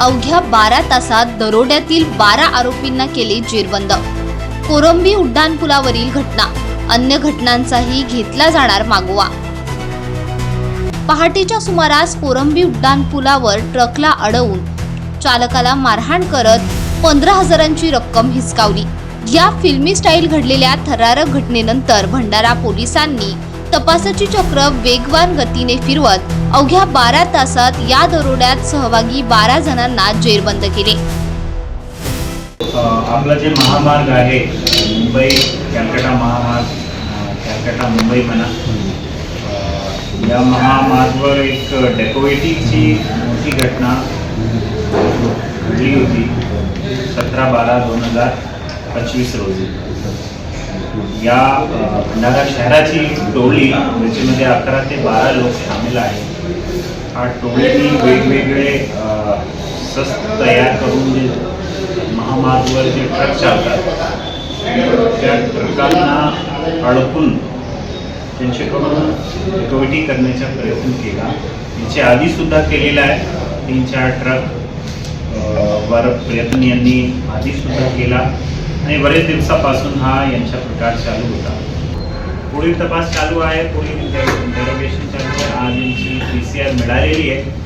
अवघ्या बारा तासात दरोड्यातील बारा आरोपींना केले जेरबंद. कोरंबी उड्डाणपुलावरील घटना. अन्य घटनांचाही घेतला जाणार मागोवा. पहाटेच्या सुमारास कोरंबी उड्डाणपुलावर ट्रकला अडवून चालकाला मारहाण करत पंधरा हजारांची रक्कम हिसकावली. या फिल्मी स्टाईल घडलेल्या थरारक घटनेनंतर भंडारा पोलिसांनी तपासाची चक्र वेगवान गतीने फिरवत अवघ्या बारा तासात या दरोड्यात सहभागी बारा जणांना जेरबंद केले. आपला जे महामार्ग आहे मुंबई कॅलकटा महामार्ग कॅलकटा मुंबई म्हणा या महामार्गवर एक डेकोवेटीची मोठी घटना घडली होती सतरा बारा दोन हजार पंचवीस रोजी. या भंडारा शहराची टोळी ज्याच्यामध्ये अकरा ते बारा लोक सामील आहेत हा टोळीनी वेगवेगळे सस्त तयार करून जे महामार्गवर जे ट्रक चालतात त्या ट्रकांना अडकून त्यांच्याकडून रिकव्हरी करण्याचा प्रयत्न केला. याच्या आधीसुद्धा केलेला आहे तीन चार ट्रक वर प्रयत्न यांनी आधीसुद्धा केला. आणि बरेच दिवसापासून हा यांचा प्रकार चालू होता. पुढील तपास चालू आहे पुढील इंटरोगेशन चालू आहे. आज यांची पी सी आर मिळालेली आहे.